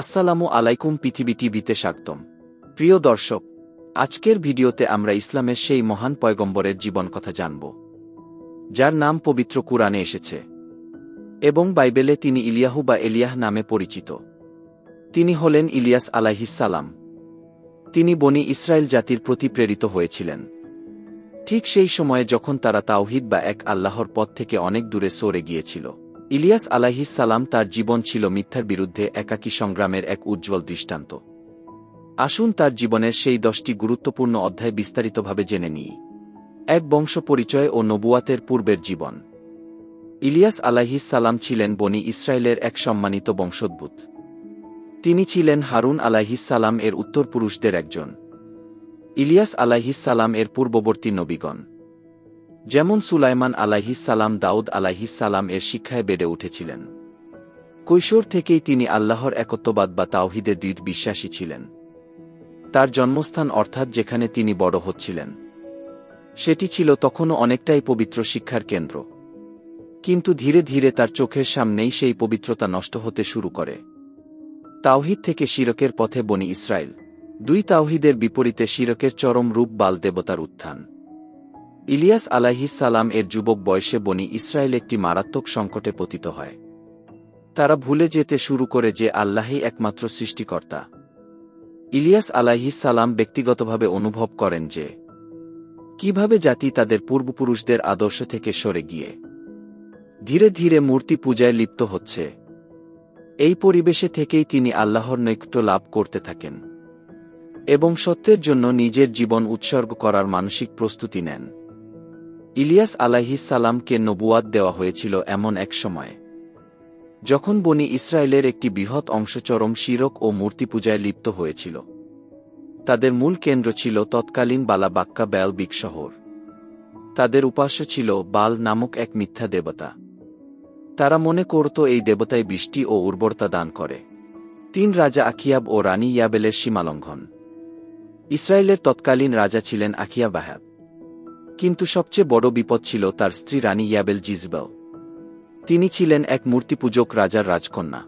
আসসালামু আলাইকুম পৃথিবী টিভিতে স্বাগতম। প্রিয় দর্শক, আজকের ভিডিওতে আমরা ইসলামের সেই মহান পয়গম্বরের জীবন কথা জানব, যার নাম পবিত্র কুরআনে এসেছে এবং বাইবেলে তিনি ইলিয়াহু বা এলিয়াহ নামে পরিচিত। তিনি হলেন ইলিয়াস আলাইহিসালাম তিনি বনি ইসরায়েল জাতির প্রতি প্রেরিত হয়েছিলেন। ঠিক সেই সময়ে যখন তারা তাওহিদ বা এক আল্লাহর পথ থেকে অনেক দূরে সরে গিয়েছিল ইলিয়াস সালাম তার জীবন ছিল মিথ্যার বিরুদ্ধে একাকী সংগ্রামের এক উজ্জ্বল দৃষ্টান্ত। আসুন তার জীবনের সেই দশটি গুরুত্বপূর্ণ অধ্যায় বিস্তারিতভাবে জেনে নিই। এক বংশ পরিচয় ও নবুয়াতের পূর্বের জীবন। ইলিয়াস সালাম ছিলেন বনি ইসরায়েলের এক সম্মানিত বংশোদ্ভূত। তিনি ছিলেন হারুন সালাম এর উত্তরপুরুষদের একজন। ইলিয়াস সালাম এর পূর্ববর্তী নবীগণ। যেমন সুলাইমান আলাহিস সালাম, দাউদ আলাহিস সালাম এর শিক্ষায় বেড়ে উঠেছিলেন। কৈশোর থেকেই তিনি আল্লাহর একত্ববাদ বা তাওহিদে দৃঢ় বিশ্বাসী ছিলেন। তার জন্মস্থান অর্থাৎ যেখানে তিনি বড় হচ্ছিলেন। সেটি ছিল তখনও অনেকটাই পবিত্র শিক্ষার কেন্দ্র। কিন্তু ধীরে ধীরে তার চোখের সামনেই সেই পবিত্রতা নষ্ট হতে শুরু করে। তাওহিদ থেকে শিরকের পথে বনি ইসরায়েল দুই তাওহিদের বিপরীতে শিরকের চরম রূপ বাল দেবতার উত্থান। ইলিয়াস সালাম এর যুবক বয়সে বনি ইসরায়েল একটি মারাত্মক সংকটে পতিত হয়। তারা ভুলে যেতে শুরু করে যে আল্লাহই একমাত্র সৃষ্টিকর্তা। ইলিয়াস সালাম ব্যক্তিগতভাবে অনুভব করেন যে, কীভাবে জাতি তাদের পূর্বপুরুষদের আদর্শ থেকে সরে গিয়ে, ধীরে ধীরে মূর্তি পূজায় লিপ্ত হচ্ছে। এই পরিবেশে থেকেই তিনি আল্লাহর নৈকট্য লাভ করতে থাকেন এবং সত্যের জন্য নিজের জীবন উৎসর্গ করার মানসিক প্রস্তুতি নেন। ইলিয়াস আলাহিস সালামকে নবুয়াদ দেওয়া হয়েছিল এমন এক সময়ে। যখন বনি ইসরায়েলের একটি বৃহৎ অংশ চরম শিরক ও মূর্তি পূজায় লিপ্ত হয়েছিল। তাদের মূল কেন্দ্র ছিল তৎকালীন বালাবাক্কা ব্যালবিক শহর। তাদের উপাস্য ছিল বাল নামক এক মিথ্যা দেবতা। তারা মনে করত এই দেবতায় বৃষ্টি ও উর্বরতা দান করে। তিন রাজা আখিয়াব ও রানী ইয়াবেলের সীমালঙ্ঘন। ইসরায়েলের তৎকালীন রাজা ছিলেন আখিয়া বাহাব। কিন্তু সবচেয়ে বড় বিপদ ছিল তার স্ত্রী রানী ইয়াবেল জিজবেল তিনি ছিলেন এক মূর্তিপূজক রাজার রাজকন্যা।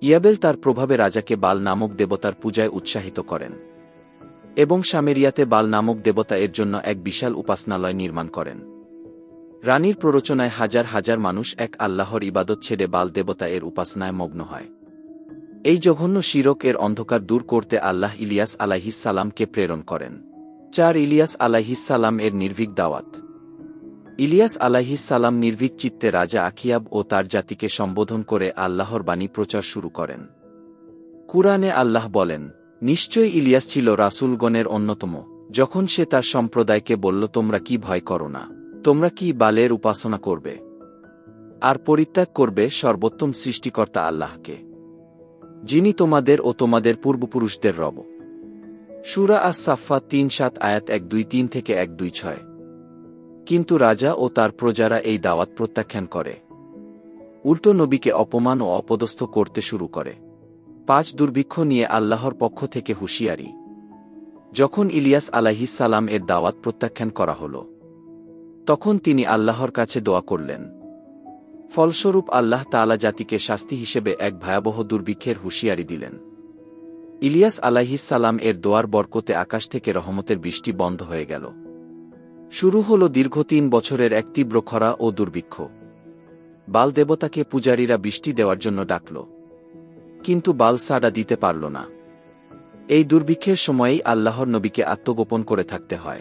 ইয়াবেল তার প্রভাবে রাজাকে বাল নামক দেবতার পূজায় উৎসাহিত করেন এবং সামেরিয়াতে বাল নামক দেবতা এর জন্য এক বিশাল উপাসনালয় নির্মাণ করেন। রানীর প্ররোচনায় হাজার হাজার মানুষ এক আল্লাহর ইবাদত ছেড়ে বাল দেবতা এর উপাসনায় মগ্ন হয়। এই জঘন্য শিরক এর অন্ধকার দূর করতে আল্লাহ ইলিয়াস আলাহিস সালামকে প্রেরণ করেন। চার ইলিয়াস আলাহিস সালাম এর নির্ভীক দাওয়াত। ইলিয়াস আলাহিস সালাম নির্ভীক চিত্তে রাজা আখিয়াব ও তার জাতিকে সম্বোধন করে আল্লাহর বাণী প্রচার শুরু করেন। কুরআনে আল্লাহ বলেন নিশ্চয় ইলিয়াস ছিল রাসুলগণের অন্যতম। যখন সে তার সম্প্রদায়কে বলল, তোমরা কি ভয় করো না? তোমরা কি বালের উপাসনা করবে? আর পরিত্যাগ করবে সর্বোত্তম সৃষ্টিকর্তা আল্লাহকে? যিনি তোমাদের ও তোমাদের পূর্বপুরুষদের রব। সুরা আস সাফা তিন সাত আয়াত এক দুই তিন থেকে এক দুই ছয়। কিন্তু রাজা ও তার প্রজারা এই দাওয়াত প্রত্যাখ্যান করে। উল্টো নবীকে অপমান ও অপদস্থ করতে শুরু করে। পাঁচ দুর্ভিক্ষ নিয়ে আল্লাহর পক্ষ থেকে হুঁশিয়ারি। যখন ইলিয়াস সালাম এর দাওয়াত প্রত্যাখ্যান করা হল। তখন তিনি আল্লাহর কাছে দোয়া করলেন। ফলস্বরূপ আল্লাহ তালা জাতিকে শাস্তি হিসেবে এক ভয়াবহ দুর্ভিক্ষের হুঁশিয়ারি দিলেন। ইলিয়াস আলাহিস সালাম এর দোয়ার বরকতে আকাশ থেকে রহমতের বৃষ্টি বন্ধ হয়ে গেল। শুরু হল দীর্ঘ তিন বছরের এক তীব্র খরা ও দুর্ভিক্ষ। বাল দেবতাকে পূজারীরা বৃষ্টি দেওয়ার জন্য ডাকল। কিন্তু বাল সাডা দিতে পারল না। এই দুর্ভিক্ষের সময়েই আল্লাহর নবীকে আত্মগোপন করে থাকতে হয়।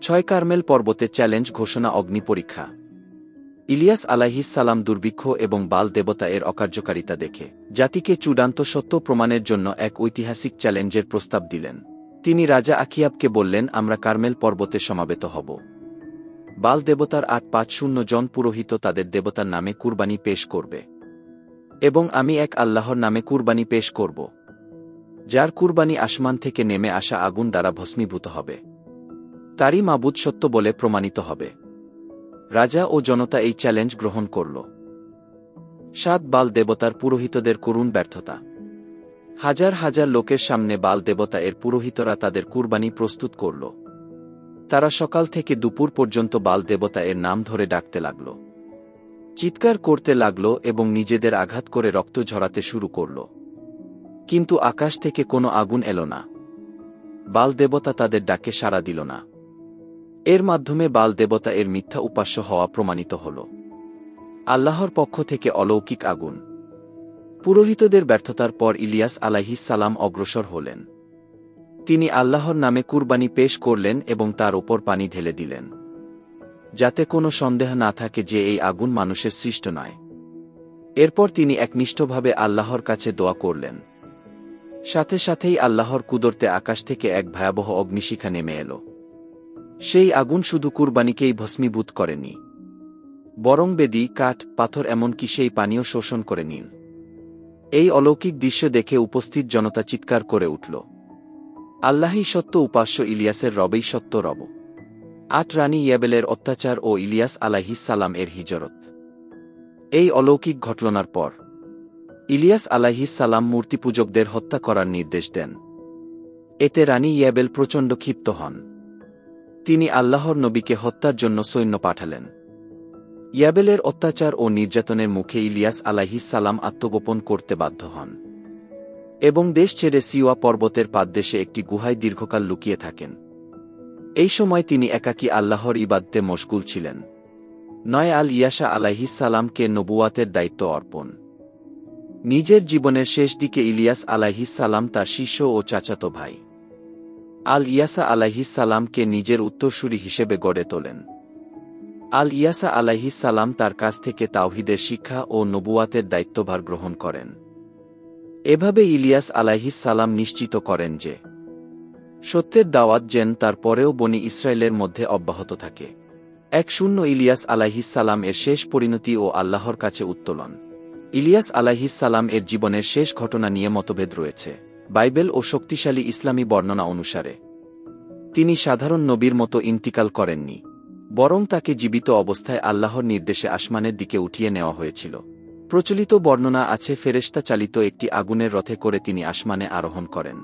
ছয় কার্মেল পর্বতে চ্যালেঞ্জ ঘোষণা অগ্নি পরীক্ষা। ইলিয়াস সালাম দুর্ভিক্ষ এবং বাল দেবতা এর অকার্যকারিতা দেখে। জাতিকে চূড়ান্ত সত্য প্রমাণের জন্য এক ঐতিহাসিক চ্যালেঞ্জের প্রস্তাব দিলেন। তিনি রাজা আখিয়াবকে বললেন, আমরা কার্মেল পর্বতে সমাবেত হব। বাল দেবতার আট পাঁচ শূন্য জন পুরোহিত তাদের দেবতার নামে কুরবানি পেশ করবে। এবং আমি এক আল্লাহর নামে কুরবানি পেশ করব। যার কুরবানি আসমান থেকে নেমে আসা আগুন দ্বারা ভস্মীভূত হবে। তারই মাবুদ সত্য বলে প্রমাণিত হবে। রাজা ও জনতা এই চ্যালেঞ্জ গ্রহণ করল। সাত বাল দেবতার পুরোহিতদের করুণ ব্যর্থতা। হাজার হাজার লোকের সামনে বাল দেবতা এর পুরোহিতরা তাদের কুরবানি প্রস্তুত করল। তারা সকাল থেকে দুপুর পর্যন্ত বাল দেবতা এর নাম ধরে ডাকতে লাগল। চিৎকার করতে লাগল এবং নিজেদের আঘাত করে রক্ত ঝরাতে শুরু করল। কিন্তু আকাশ থেকে কোনো আগুন এলো না। বাল দেবতা তাদের ডাকে সাড়া দিল না। এর মাধ্যমে বাল দেবতা এর মিথ্যা উপাস্য হওয়া প্রমাণিত হল। আল্লাহর পক্ষ থেকে অলৌকিক আগুন। পুরোহিতদের ব্যর্থতার পর ইলিয়াস আলাইহিস সালাম অগ্রসর হলেন। তিনি আল্লাহর নামে কুরবানি পেশ করলেন এবং তার ওপর পানি ঢেলে দিলেন। যাতে কোনো সন্দেহ না থাকে যে এই আগুন মানুষের সৃষ্ট নয়। এরপর তিনি একনিষ্ঠভাবে আল্লাহর কাছে দোয়া করলেন। সাথে সাথেই আল্লাহর কুদরতে আকাশ থেকে এক ভয়াবহ অগ্নিশিখা নেমে এল। সেই আগুন শুধু কুরবানিকেই ভস্মীভূত করেনি। বরং বেদি, কাঠ, পাথর এমনকি সেই পানীয় শোষণ করে নিন। এই অলৌকিক দৃশ্য দেখে উপস্থিত জনতা চিৎকার করে উঠল। আল্লাহই সত্য উপাস্য ইলিয়াসের রবেই সত্য রব। আট রানী ইয়াবেলের অত্যাচার ও ইলিয়াস আলাহিস সালাম এর হিজরত। এই অলৌকিক ঘটনার পর, ইলিয়াস আলাহিস সালাম মূর্তিপূজকদের হত্যা করার নির্দেশ দেন। এতে রানী ইয়াবেল প্রচণ্ড ক্ষিপ্ত হন। তিনি আল্লাহর নবীকে হত্যার জন্য সৈন্য পাঠালেন। ইয়াবেলের অত্যাচার ও নির্যাতনের মুখে ইলিয়াস সালাম আত্মগোপন করতে বাধ্য হন। এবং দেশ ছেড়ে সিওয়া পর্বতের পাদদেশে একটি গুহায় দীর্ঘকাল লুকিয়ে থাকেন। এই সময় তিনি একাকী আল্লাহর ইবাদতে মশগুল ছিলেন। নয় আল ইয়াসা সালামকে নবুয়াতের দায়িত্ব অর্পণ। নিজের জীবনের শেষ দিকে ইলিয়াস সালাম তার শিষ্য ও চাচাতো ভাই। আল ইয়াসা আলাহিস সালামকে নিজের উত্তরসূরি হিসেবে গড়ে তোলেন। আল ইয়াসা আলাহিস সালাম তার কাছ থেকে তাওহিদের শিক্ষা ও নবুয়াতের দায়িত্বভার গ্রহণ করেন। এভাবে ইলিয়াস আলাহিস সালাম নিশ্চিত করেন যে, সত্যের দাওয়াত যেন তার পরেও বনি ইসরায়েলের মধ্যে অব্যাহত থাকে। এক শূন্য ইলিয়াস আলাহিস সালাম এর শেষ পরিণতি ও আল্লাহর কাছে উত্তোলন। ইলিয়াস আলাহিস সালাম এর জীবনের শেষ ঘটনা নিয়ে মতভেদ রয়েছে। বাইবেল ও শক্তিশালী ইসলামী বর্ণনা অনুসারে। তিনি সাধারণ নবীর মতো ইন্তিকাল করেননি, বরং তাকে জীবিত অবস্থায় আল্লাহর নির্দেশে আসমানের দিকে উঠিয়ে নেওয়া হয়েছিল। প্রচলিত বর্ণনা আছে ফেরেস্তা চালিত একটি আগুনের রথে করে তিনি আসমানে আরোহণ করেন।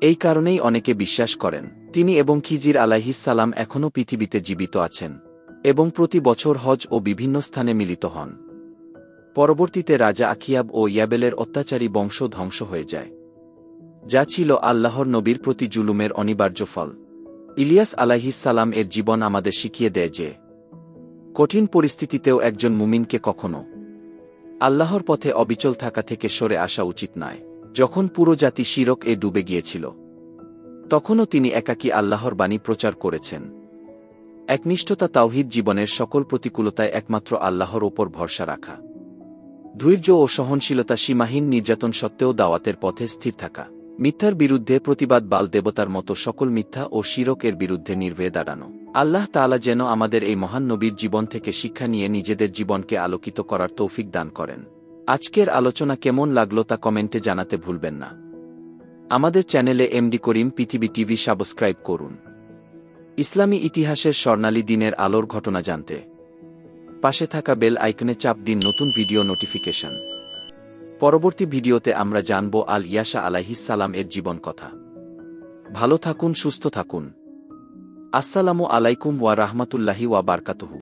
এই কারণেই অনেকে বিশ্বাস করেন, তিনি এবং খিজির সালাম এখনও পৃথিবীতে জীবিত আছেন, এবং প্রতি বছর হজ ও বিভিন্ন স্থানে মিলিত হন। পরবর্তীতে রাজা আখিয়াব ও ইয়াবেলের অত্যাচারী বংশ ধ্বংস হয়ে যায়। যা ছিল আল্লাহর নবীর প্রতি জুলুমের অনিবার্য ফল। ইলিয়াস সালাম এর জীবন আমাদের শিখিয়ে দেয় যে, কঠিন পরিস্থিতিতেও একজন মুমিনকে কখনো আল্লাহর পথে অবিচল থাকা থেকে সরে আসা উচিত নয়। যখন পুরো জাতি শিরক এ ডুবে গিয়েছিল, তখনও তিনি একাকী আল্লাহর বাণী প্রচার করেছেন। একনিষ্ঠতা তাওহিদ জীবনের সকল প্রতিকূলতায় একমাত্র আল্লাহর ওপর ভরসা রাখা। ধৈর্য ও সহনশীলতা সীমাহীন নির্যাতন সত্ত্বেও দাওয়াতের পথে স্থির থাকা। মিথ্যার বিরুদ্ধে প্রতিবাদ বাল দেবতার মতো সকল মিথ্যা ও শিরকের বিরুদ্ধে নির্ভয়ে দাঁড়ানো আল্লাহ তাআলা যেন আমাদের এই মহান নবীর জীবন থেকে শিক্ষা নিয়ে নিজেদের জীবনকে আলোকিত করার তৌফিক দান করেন। আজকের আলোচনা কেমন লাগল তা কমেন্টে জানাতে ভুলবেন না। আমাদের চ্যানেলে এমডি করিম পৃথিবী টিভি সাবস্ক্রাইব করুন। ইসলামী ইতিহাসের স্বর্ণালী দিনের আলোর ঘটনা জানতে। পাশে থাকা বেল আইকনে চাপ দিন নতুন ভিডিও নোটিফিকেশন। পরবর্তী ভিডিওতে আমরা জানব আল ইয়াসা আলাইহিসালাম এর জীবন কথা। ভালো থাকুন, সুস্থ থাকুন। আসসালামু আলাইকুম ওয়া রাহমাতুল্লাহি ওয়া বারকাতুহু।